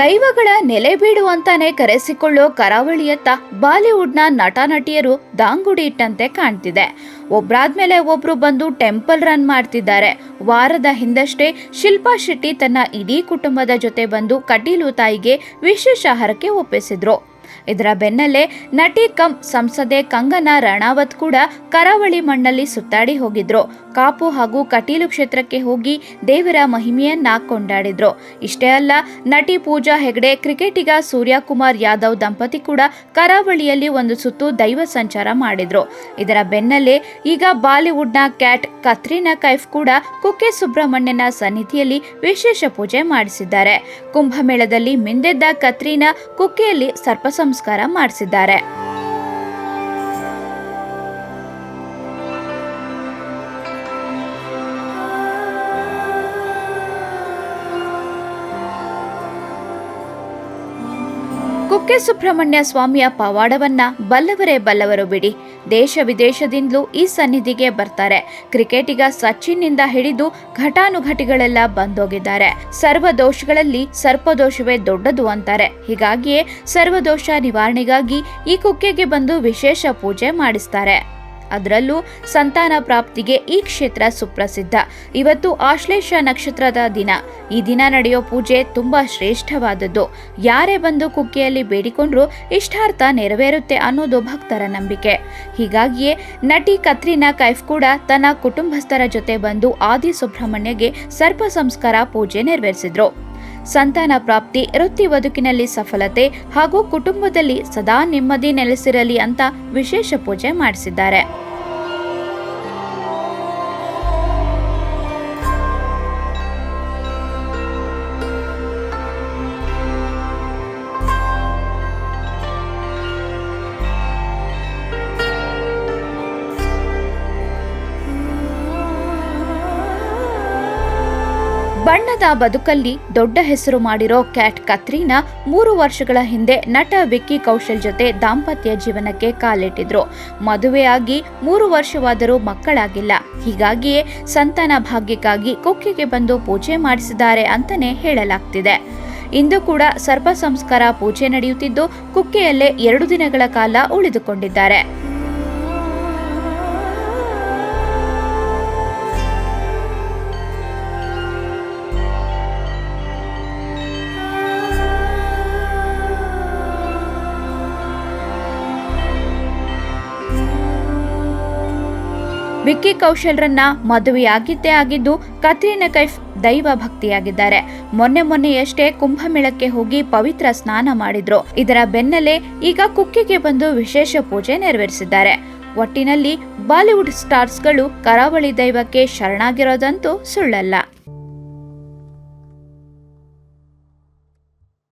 ದೈವಗಳ ನೆಲೆಬೀಡು ಅಂತಾನೆ ಕರೆಸಿಕೊಳ್ಳೋ ಕರಾವಳಿಯತ್ತ ಬಾಲಿವುಡ್ನ ನಟ ನಟಿಯರು ದಾಂಗುಡಿ ಇಟ್ಟಂತೆ ಕಾಣ್ತಿದೆ. ಒಬ್ರಾದ್ಮೇಲೆ ಒಬ್ರು ಬಂದು ಟೆಂಪಲ್ ರನ್ ಮಾಡ್ತಿದ್ದಾರೆ. ವಾರದ ಹಿಂದಷ್ಟೇ ಶಿಲ್ಪಾ ಶೆಟ್ಟಿ ತನ್ನ ಇಡೀ ಕುಟುಂಬದ ಜೊತೆ ಬಂದು ಕಟೀಲು ತಾಯಿಗೆ ವಿಶೇಷ ಹರಕೆ ಒಪ್ಪಿಸಿದ್ರು. ಇದರ ಬೆನ್ನಲ್ಲೇ ನಟಿ ಕಂ ಸಂಸದೆ ಕಂಗನಾ ರಣಾವತ್ ಕೂಡ ಕರಾವಳಿ ಮಣ್ಣಲ್ಲಿ ಸುತ್ತಾಡಿ ಹೋಗಿದ್ರು. ಕಾಪು ಹಾಗೂ ಕಟೀಲು ಕ್ಷೇತ್ರಕ್ಕೆ ಹೋಗಿ ದೇವರ ಮಹಿಮೆಯನ್ನ ಕೊಂಡಾಡಿದ್ರು. ಇಷ್ಟೇ ಅಲ್ಲ, ನಟಿ ಪೂಜಾ ಹೆಗಡೆ, ಕ್ರಿಕೆಟಿಗ ಸೂರ್ಯಕುಮಾರ್ ಯಾದವ್ ದಂಪತಿ ಕೂಡ ಕರಾವಳಿಯಲ್ಲಿ ಒಂದು ಸುತ್ತು ದೈವ ಸಂಚಾರ ಮಾಡಿದ್ರು. ಇದರ ಬೆನ್ನಲ್ಲೇ ಈಗ ಬಾಲಿವುಡ್ನ ಕ್ಯಾಟ್ ಕತ್ರಿನಾ ಕೈಫ್ ಕೂಡ ಕುಕ್ಕೆ ಸುಬ್ರಹ್ಮಣ್ಯನ ಸನ್ನಿಧಿಯಲ್ಲಿ ವಿಶೇಷ ಪೂಜೆ ಮಾಡಿಸಿದ್ದಾರೆ. ಕುಂಭಮೇಳದಲ್ಲಿ ಮಿಂದೆದ್ದ ಕತ್ರಿನಾ ಕುಕ್ಕೆಯಲ್ಲಿ ಸರ್ಪ ಸಂಸ್ಕಾರ ಮಾಡಿಸಿದ್ದಾರೆ. ಕುಕ್ಕೆ ಸುಬ್ರಹ್ಮಣ್ಯ ಸ್ವಾಮಿಯ ಪವಾಡವನ್ನ ಬಲ್ಲವರೇ ಬಲ್ಲವರು ಬಿಡಿ. ದೇಶ ವಿದೇಶದಿಂದಲೂ ಈ ಸನ್ನಿಧಿಗೆ ಬರ್ತಾರೆ. ಕ್ರಿಕೆಟಿಗ ಸಚಿನ್ನಿಂದ ಹಿಡಿದು ಘಟಾನುಘಟಿಗಳೆಲ್ಲ ಬಂದೋಗಿದ್ದಾರೆ. ಸರ್ವದೋಷಗಳಲ್ಲಿ ಸರ್ಪದೋಷವೇ ದೊಡ್ಡದು ಅಂತಾರೆ. ಹೀಗಾಗಿಯೇ ಸರ್ವದೋಷ ನಿವಾರಣೆಗಾಗಿ ಈ ಕುಕ್ಕೆಗೆ ಬಂದು ವಿಶೇಷ ಪೂಜೆ ಮಾಡಿಸ್ತಾರೆ. ಅದರಲ್ಲೂ ಸಂತಾನ ಪ್ರಾಪ್ತಿಗೆ ಈ ಕ್ಷೇತ್ರ ಸುಪ್ರಸಿದ್ಧ. ಇವತ್ತು ಆಶ್ಲೇಷ ನಕ್ಷತ್ರದ ದಿನ. ಈ ದಿನ ನಡೆಯೋ ಪೂಜೆ ತುಂಬಾ ಶ್ರೇಷ್ಠವಾದದ್ದು. ಯಾರೇ ಬಂದು ಕುಕ್ಕೆಯಲ್ಲಿ ಬೇಡಿಕೊಂಡ್ರೂ ಇಷ್ಟಾರ್ಥ ನೆರವೇರುತ್ತೆ ಅನ್ನೋದು ಭಕ್ತರ ನಂಬಿಕೆ. ಹೀಗಾಗಿಯೇ ನಟಿ ಕತ್ರಿನಾ ಕೈಫ್ ಕೂಡ ತನ್ನ ಕುಟುಂಬಸ್ಥರ ಜೊತೆ ಬಂದು ಆದಿ ಸುಬ್ರಹ್ಮಣ್ಯಗೆ ಸರ್ಪ ಸಂಸ್ಕಾರ ಪೂಜೆ ನೆರವೇರಿಸಿದ್ರು. ಸಂತಾನ ಪ್ರಾಪ್ತಿ ವೃತ್ತಿ ಬದುಕಿನಲ್ಲಿ ಸಫಲತೆ ಹಾಗೂ ಕುಟುಂಬದಲ್ಲಿ ಸದಾ ನೆಮ್ಮದಿ ನೆಲೆಸಿರಲಿ ಅಂತ ವಿಶೇಷ ಪೂಜೆ ಮಾಡಿಸಿದ್ದಾರೆ. ಬಣ್ಣದ ಬದುಕಲ್ಲಿ ದೊಡ್ಡ ಹೆಸರು ಮಾಡಿರೋ ಕ್ಯಾಟ್ ಕತ್ರೀನಾ ಮೂರು ವರ್ಷಗಳ ಹಿಂದೆ ನಟ ವಿಕ್ಕಿ ಕೌಶಲ್ ಜೊತೆ ದಾಂಪತ್ಯ ಜೀವನಕ್ಕೆ ಕಾಲಿಟ್ಟಿದ್ರು. ಮದುವೆಯಾಗಿ ಮೂರು ವರ್ಷವಾದರೂ ಮಕ್ಕಳಾಗಿಲ್ಲ. ಹೀಗಾಗಿಯೇ ಸಂತಾನ ಭಾಗ್ಯಕ್ಕಾಗಿ ಕುಕ್ಕಿಗೆ ಬಂದು ಪೂಜೆ ಮಾಡಿಸಿದ್ದಾರೆ ಅಂತಾನೆ ಹೇಳಲಾಗ್ತಿದೆ. ಇಂದು ಕೂಡ ಸರ್ಪ ಸಂಸ್ಕಾರ ಪೂಜೆ ನಡೆಯುತ್ತಿದ್ದು ಕುಕ್ಕೆಯಲ್ಲೇ ಎರಡು ದಿನಗಳ ಕಾಲ ಉಳಿದುಕೊಂಡಿದ್ದಾರೆ. ವಿಕ್ಕಿ ಕೌಶಲ್ರನ್ನ ಮದುವೆಯಾಗಿದ್ದೇ ಆಗಿದ್ದು, ಕತ್ರಿನಾ ಕೈಫ್ ದೈವ ಭಕ್ತಿಯಾಗಿದ್ದಾರೆ. ಮೊನ್ನೆ ಮೊನ್ನೆಯಷ್ಟೇ ಕುಂಭಮೇಳಕ್ಕೆ ಹೋಗಿ ಪವಿತ್ರ ಸ್ನಾನ ಮಾಡಿದ್ರು. ಇದರ ಬೆನ್ನಲ್ಲೇ ಈಗ ಕುಕ್ಕಿಗೆ ಬಂದು ವಿಶೇಷ ಪೂಜೆ ನೆರವೇರಿಸಿದ್ದಾರೆ. ಒಟ್ಟಿನಲ್ಲಿ ಬಾಲಿವುಡ್ ಸ್ಟಾರ್ಸ್ಗಳು ಕರಾವಳಿ ದೈವಕ್ಕೆ ಶರಣಾಗಿರೋದಂತೂ ಸುಳ್ಳಲ್ಲ.